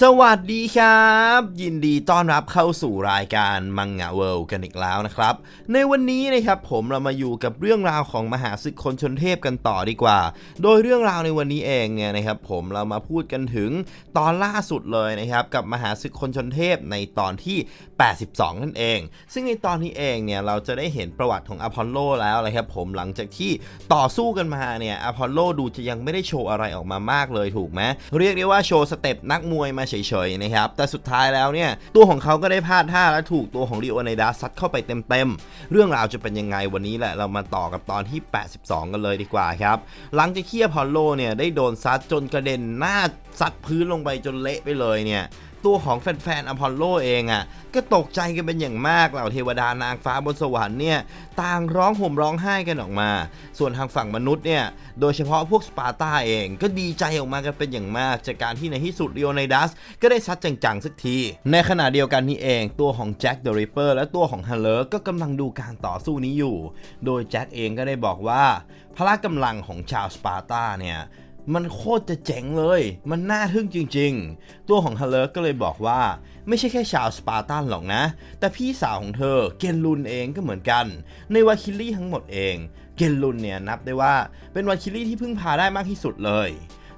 สวัสดีครับ ยินดีต้อนรับเข้าสู่รายการมังงะเวิลด์กันอีกแล้วนะครับ ในวันนี้นะครับผมเรามาอยู่กับเรื่องราวของมหาศึกคนชนเทพกันต่อดีกว่า โดยเรื่องราวในวันนี้เองเนี่ยนะครับผมเรามาพูดกันถึงตอนล่าสุดเลยนะครับกับมหาศึกคนชนเทพในตอนที่ 82 นั่นเอง ซึ่งในตอนนี้เองเนี่ยเราจะได้เห็นประวัติของอพอลโลแล้วนะครับผมหลังจากที่ต่อสู้กันมาเนี่ยอพอลโลดูจะยังไม่ได้โชว์อะไรออกมามากเลยถูกไหมเรียกได้ว่าโชว์สเต็ปนักมวยมาเฉยๆนะครับ แต่สุดท้ายแล้วเนี่ย ตัวของเขาก็ได้พลาดท่าและถูกตัวของลีโอไนดาซัดเข้าไปเต็มๆ เรื่องราวจะเป็นยังไงวันนี้แหละ เรามาต่อกับตอนที่ 82 กันเลยดีกว่าครับ หลังจากที่อพอลโลเนี่ยได้โดนซัดจนกระเด็นหน้าซัดพื้นลงไปจนเละไปเลยเนี่ย ตัวของแฟนๆอพอลโลเองอะ่ะก็ตกใจกันเป็นอย่างมากเหล่าเทวดานางฟ้าบนสวรรค์เนี่ยต่างร้องห่มร้องไห้กันออกมา ส่วนทางฝั่งมนุษย์เนี่ยโดยเฉพาะพวกสปาร์ตาเองก็ดีใจออกมากันเป็นอย่างมาก จากการที่ในที่สุดเรียวไนดัสก็ได้ซัดจังๆสักที ในขณะเดียวกันนี้เอง ตัวของแจ็คเดอะริปเปอร์และตัวของฮันเลอร์ก็กำลังดูการต่อสู้นี้อยู่ โดยแจ็คเองก็ได้บอกว่าพละกำลังของชาวสปาร์ตาเนี่ย มันโคตรจะเจ๋งเลย มันน่าทึ่งจริง ๆ ตัวของฮัลเลอร์ก็เลยบอกว่า ไม่ใช่แค่ชาวสปาร์ตันหรอกนะ แต่พี่สาวของเธอเกนลุนเองก็เหมือนกัน ในวาคิลี่ทั้งหมดเอง เกนลุนเนี่ยนับได้ว่าเป็นวาคิลี่ที่พึ่งพาได้มากที่สุดเลย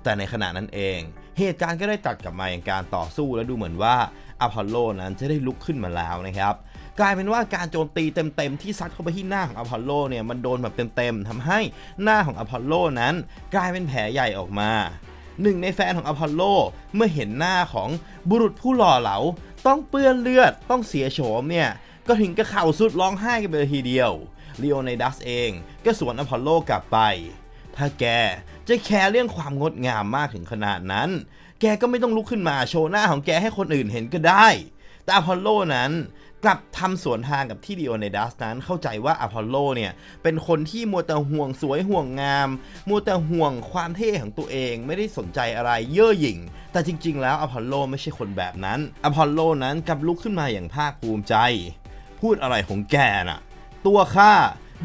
แต่ในขณะนั้นเอง เหตุการณ์ก็ได้ตัดกลับมาอย่างการต่อสู้และดูเหมือนว่าอพอลโลนั้นจะได้ลุกขึ้นมาแล้วนะครับ กลายเป็นว่าการโจมตีเต็มๆที่ซัดเข้าไปที่หน้าของอพอลโลเนี่ยมันโดนแบบเต็มๆทำให้หน้าของอพอลโลนั้น กลายเป็นแผลใหญ่ออกมาหนึ่งในแฟนของอพอลโลเมื่อเห็นหน้าของบุรุษผู้หล่อเหลา ต้องเปื้อนเลือดต้องเสียโฉมเนี่ยก็ถึงกับเข่าสุดร้องไห้กันไปเลยทีเดียวลีโอไนดัสเองก็สวนอพอลโลกลับไป ถ้าแกจะแคร์เรื่องความงดงามมากถึงขนาดนั้น แกก็ไม่ต้องลุกขึ้นมาโชว์หน้าของแกให้คนอื่นเห็นก็ได้ แต่อพอลโลนั้น กลับทำสวนทางกับที่ดิโอไนดัสนั้นเข้าใจว่าอพอลโลเนี่ย เป็นคนที่มัวแต่ห่วงสวยห่วงงาม มัวแต่ห่วงความเท่ของตัวเองไม่ได้สนใจอะไรเย่อหยิ่ง แต่จริง ๆ แล้วอพอลโลไม่ใช่คนแบบนั้น อพอลโลนั้นกลับลุกขึ้นมาอย่างภาคภูมิใจ พูดอะไรของแกน่ะ ตัวข้า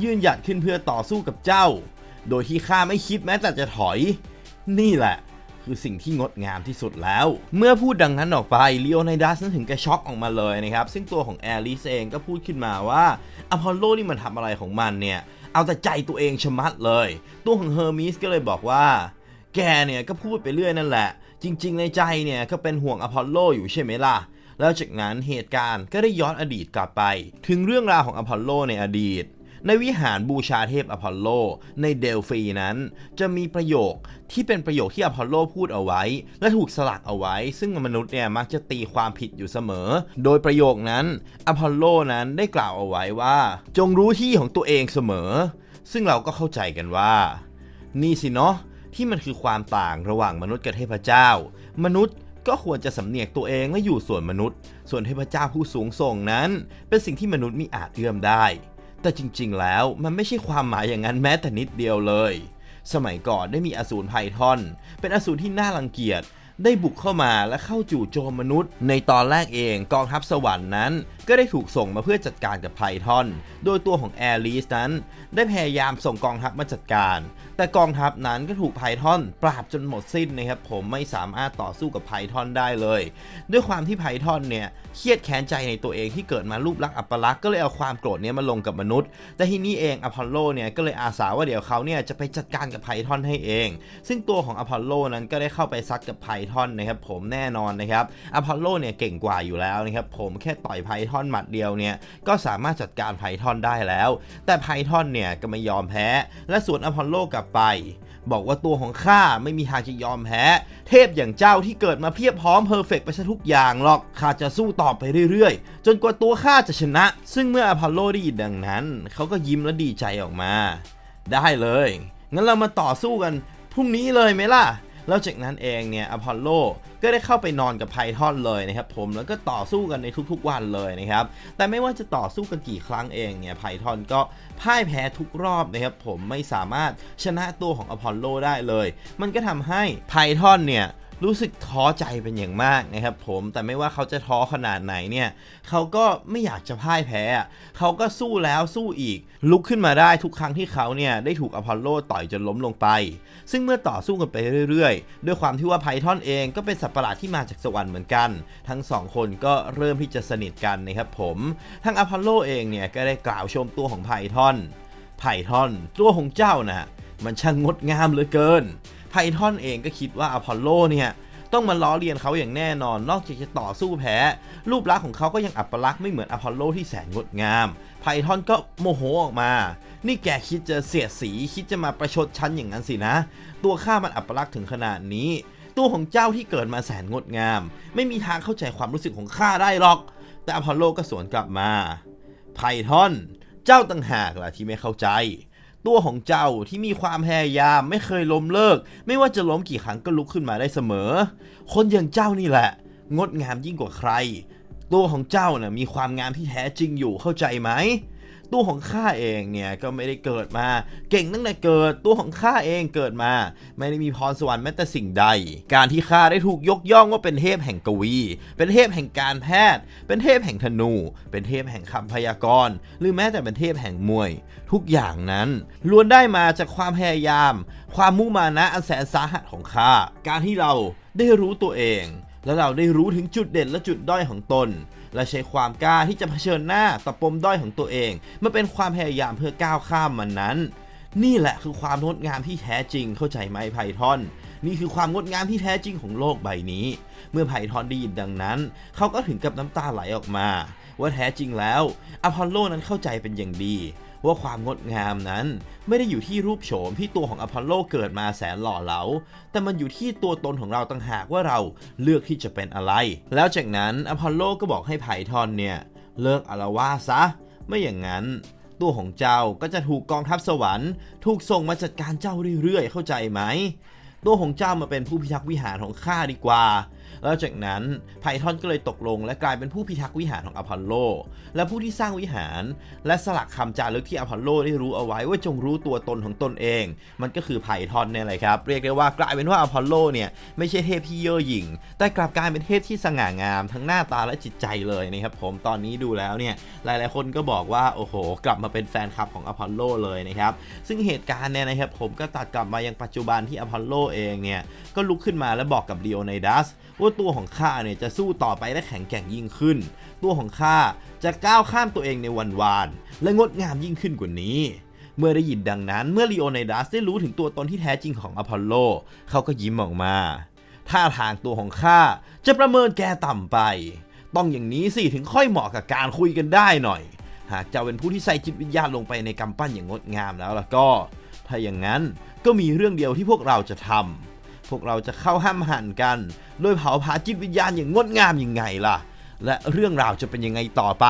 ยืนหยัดขึ้นเพื่อต่อสู้กับเจ้า โดยที่ข้าไม่คิดแม้แต่จะถอย นี่แหละ คือสิ่งที่งดงามที่สุดแล้ว เมื่อพูดดังนั้นออกไปลีโอไนดัสนั้นถึงกับช็อกออกมาเลยนะครับ ซึ่งตัวของแอลิสเองก็พูดขึ้นมาว่าอพอลโลนี่มันทำอะไรของมันเนี่ย เอาแต่ใจตัวเองชะมัดเลย ตัวของเฮอร์มิสก็เลยบอกว่า แกเนี่ยก็พูดไปเรื่อยนั่นแหละ จริง ๆ ในใจเนี่ยก็เป็นห่วงอพอลโลอยู่ใช่ไหมล่ะแล้วจากนั้นเหตุการณ์ก็ได้ย้อนอดีตกลับไป ถึงเรื่องราวของอพอลโลในอดีต ในวิหารบูชาเทพอพอลโล ในเดลฟีนั้น จะมีประโยคที่เป็นประโยคที่อพอลโลพูดเอาไว้ และถูกสลักเอาไว้ ซึ่งมนุษย์เนี่ยมักจะตีความผิดอยู่เสมอ โดยประโยคนั้นอพอลโลนั้นได้กล่าวเอาไว้ว่า จงรู้ที่ของตัวเองเสมอ ซึ่งเราก็เข้าใจกันว่า นี่สิเนาะที่มันคือความต่างระหว่างมนุษย์กับเทพเจ้า มนุษย์ก็ควรจะสำเนียกตัวเองและอยู่ส่วนมนุษย์ ส่วนเทพเจ้าผู้สูงส่งนั้น เป็นสิ่งที่มนุษย์มิอาจเอื้อมได้ แต่จริงๆ แล้วมันไม่ใช่ความหมายอย่างนั้นแม้แต่นิดเดียวเลย สมัยก่อนได้มีอสูรไพทอน เป็นอสูรที่น่ารังเกียจได้บุกเข้ามาและเข้าจู่โจมมนุษย์ ในตอนแรกเองกองทัพสวรรค์นั้นก็ได้ถูกส่งมาเพื่อจัดการกับไพทอน โดยตัวของแอริสนั้น ได้พยายามส่งกองทัพมาจัดการ แต่กองทัพนั้นก็ถูกไพทอนปราบจนหมดสิ้นนะครับผมไม่สามารถต่อสู้กับไพทอนได้เลย ด้วยความที่ไพทอนเนี่ยเครียดแค้นใจในตัวเองที่เกิดมารูปลักษณ์อัปลักษณ์ก็เลยเอาความโกรธเนี้ยมาลงกับมนุษย์ แต่ทีนี้เองอพอลโลเนี่ยก็เลยอาสาว่าเดี๋ยวเขาเนี่ยจะไปจัดการกับไพทอนให้เอง ซึ่งตัวของอพอลโลนั้นก็ได้เข้าไปซัดกับไพทอนนะครับผมแน่นอนนะครับอพอลโลเนี่ยเก่งกว่าอยู่แล้วนะครับผมแค่ต่อยไพทอนหมัดเดียวเนี่ยก็สามารถจัดการไพทอนได้แล้ว แต่ไพทอนเนี่ยก็ไม่ยอมแพ้ และสวนอพอลโลกลับไป บอกว่าตัวของข้าไม่มีทางจะยอมแพ้ เทพอย่างเจ้าที่เกิดมาเพียบพร้อมเพอร์เฟกไปซะทุกอย่างหรอกข้าจะสู้ต่อไปเรื่อยๆ จนกว่าตัวข้าจะชนะ ซึ่งเมื่ออพอลโลได้ยินดังนั้น เขาก็ยิ้มและดีใจออกมา ได้เลยงั้นเรามาต่อสู้กันพรุ่งนี้เลยไหมล่ะ แล้วจากนั้นเองเนี่ยอพอลโลก็ได้เข้าไปนอนกับไพทอนเลยนะครับผมแล้วก็ต่อสู้กันในทุกๆวันเลยนะครับแต่ไม่ว่าจะต่อสู้กันกี่ครั้งเองเนี่ยไพทอนก็พ่ายแพ้ทุกรอบนะครับผมไม่สามารถชนะตัวของอพอลโลได้เลย มันก็ทำให้ไพทอนเนี่ย รู้สึกท้อใจเป็นอย่างมากนะครับผมแต่ไม่ว่าเขาจะท้อขนาดไหนเนี่ยเขาก็ไม่อยากจะพ่ายแพ้เขาก็สู้แล้วสู้อีก ลุกขึ้นมาได้ทุกครั้งที่เขาเนี่ยได้ถูกอพอลโลต่อยจนล้มลงไป ซึ่งเมื่อต่อสู้กันไปเรื่อยๆ ด้วยความที่ว่าไพทอนเองก็เป็นสัตว์ประหลาดที่มาจากสวรรค์เหมือนกัน ทั้งสองคนก็เริ่มที่จะสนิทกันนะครับผมทั้งอพอลโลเองเนี่ยก็ได้กล่าวชมตัวของไพทอนไพทอนตัวของเจ้านะมันช่างงดงามเหลือเกิน ไพทอนเองก็คิดว่าอพอลโลเนี่ยต้องมาล้อเลียนเขาอย่างแน่นอน นอกจากจะต่อสู้แพ้ รูปลักษณ์ของเขาก็ยังอัปลักษณ์ไม่เหมือนอพอลโลที่แสนงดงาม ไพทอนก็โมโหออกมา นี่แกคิดจะเสียดสี คิดจะมาประชดฉันอย่างนั้นสินะ ตัวข้ามันอัปลักษณ์ถึงขนาดนี้ ตัวของเจ้าที่เกิดมาแสนงดงาม ไม่มีทางเข้าใจความรู้สึกของข้าได้หรอก แต่อพอลโลก็สวนกลับมา ไพทอน เจ้าต่างหากล่ะที่ไม่เข้าใจ ตัวของเจ้าที่มีความพยายามไม่เคยล้มเลิก ไม่ว่าจะล้มกี่ครั้งก็ลุกขึ้นมาได้เสมอ คนอย่างเจ้านี่แหละ งดงามยิ่งกว่าใคร ตัวของเจ้าน่ะมีความงามที่แท้จริงอยู่เข้าใจไหม ตัวของข้าเองเนี่ยก็ไม่ได้เกิดมา เก่งตั้งแต่เกิดตัวของข้าเองเกิดมา ไม่ได้มีพรสวรรค์แม้แต่สิ่งใด การที่ข้าได้ถูกยกย่องว่าเป็นเทพแห่งกวี เป็นเทพแห่งการแพทย์ เป็นเทพแห่งธนู เป็นเทพแห่งคำพยากรณ์ หรือแม้แต่เป็นเทพแห่งมวย ทุกอย่างนั้นล้วนได้มาจากความพยายาม ความมุ่งมานะอันแสนสาหัสของข้าการที่เราได้รู้ตัวเอง และเราได้รู้ถึงจุดเด่นและจุดด้อยของตน และใช้ความกล้าที่จะเผชิญหน้าต่อปมด้อยของตัวเองมาเป็นความพยายามเพื่อก้าวข้ามมันนั้น นี่แหละคือความงดงามที่แท้จริงเข้าใจไหมไพทอน นี่คือความงดงามที่แท้จริงของโลกใบนี้ เมื่อไพทอนได้ยินดังนั้น เขาก็ถึงกับน้ำตาไหลออกมา ว่าแท้จริงแล้วอพอลโลนั้นเข้าใจเป็นอย่างดี ว่าความงดงามนั้น ไม่ได้อยู่ที่รูปโฉมที่ตัวของอพอลโลเกิดมาแสนหล่อเหลา แต่มันอยู่ที่ตัวตนของเราต่างหากว่าเราเลือกที่จะเป็นอะไร แล้วจากนั้นอพอลโลก็บอกให้ไพทอนเนี่ยเลิกอาละวาซะ ไม่อย่างนั้นตัวของเจ้าก็จะถูกกองทัพสวรรค์ ถูกส่งมาจัดการเจ้าเรื่อยๆ เข้าใจไหม ตัวของเจ้ามาเป็นผู้พิทักษ์วิหารของข้าดีกว่า แล้วจากนั้นไพทอนก็เลยตกลง และกลายเป็นผู้พิทักษ์วิหารของอพอลโล และผู้ที่สร้างวิหาร และสลักคำจารึกที่อพอลโลได้รู้เอาไว้ว่าจงรู้ตัวตนของตนเอง มันก็คือไพทอนเนี่ยแหละครับ เรียกได้ว่ากลายเป็นว่าอพอลโลเนี่ยไม่ใช่เทพที่เย่อหยิ่ง แต่กลับกลายเป็นเทพที่สง่างาม ทั้งหน้าตาและจิตใจเลยนะครับผม ตอนนี้ดูแล้วเนี่ยหลายๆคนก็บอกว่าโอ้โห กลับมาเป็นแฟนคลับของอพอลโลเลยนะครับ ซึ่งเหตุการณ์เนี่ยนะครับผมก็ตัดกลับมายังปัจจุบันที่อพอลโลเองเนี่ยก็ลุกขึ้นมาและบอกกับลีโอไนดัสว่าตัวของข้าเนี่ยจะสู้ต่อไปและแข็งแกร่งยิ่งขึ้น ตัวของข้าจะก้าวข้ามตัวเองในวันวาน และงดงามยิ่งขึ้นกว่านี้ เมื่อได้ยินดังนั้นเมื่อลีโอไนดัสได้รู้ถึงตัวตนที่แท้จริงของอพอลโลเขาก็ยิ้มออกมาท่าทางตัวของข้าจะประเมินแกต่ำไป ต้องอย่างนี้สิถึงค่อยเหมาะกับการคุยกันได้หน่อย หากเจ้าเป็นผู้ที่ใส่จิตวิญญาณลงไปในกำปั้นอย่างงดงามแล้วล่ะก็ ถ้าอย่างนั้นก็มีเรื่องเดียวที่พวกเราจะทำ พวกเราจะเข้าห้ามหันกัน โดยเผาผลาจิตวิญญาณอย่างงดงามยังไงล่ะ และเรื่องราวจะเป็นยังไงต่อไป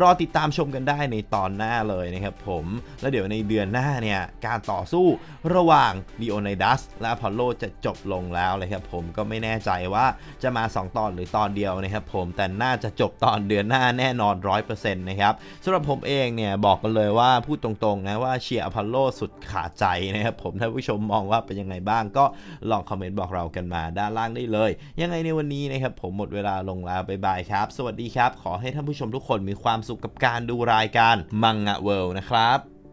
รอติดตามชมกันได้ในตอนหน้าเลยนะครับผมแล้วเดี๋ยวในเดือนหน้าเนี่ยการต่อสู้ระหว่างดีโอไนดัสและพอลโลจะจบลงแล้วเลยครับผมก็ไม่แน่ใจว่าจะมา 2 ตอนหรือตอนเดียวนะครับผมแต่น่าจะจบตอนเดือนหน้าแน่นอน 100%นะครับสำหรับผมเองเนี่ยบอกกันเลยว่าพูดตรงๆนะว่าเชียร์อพอลโลสุดขาดใจนะครับผมถ้าผู้ชมมองว่าเป็นยังไงบ้างก็ลองคอมเมนต์บอกเรากันมาด้านล่างได้เลย ยังไงในวันนี้นะครับผมหมดเวลาลงแล้วบ๊ายบายครับสวัสดีครับ ขอให้ท่านผู้ชมทุกคนมีความสุขกับการดูรายการมังงะเวิลด์นะครับ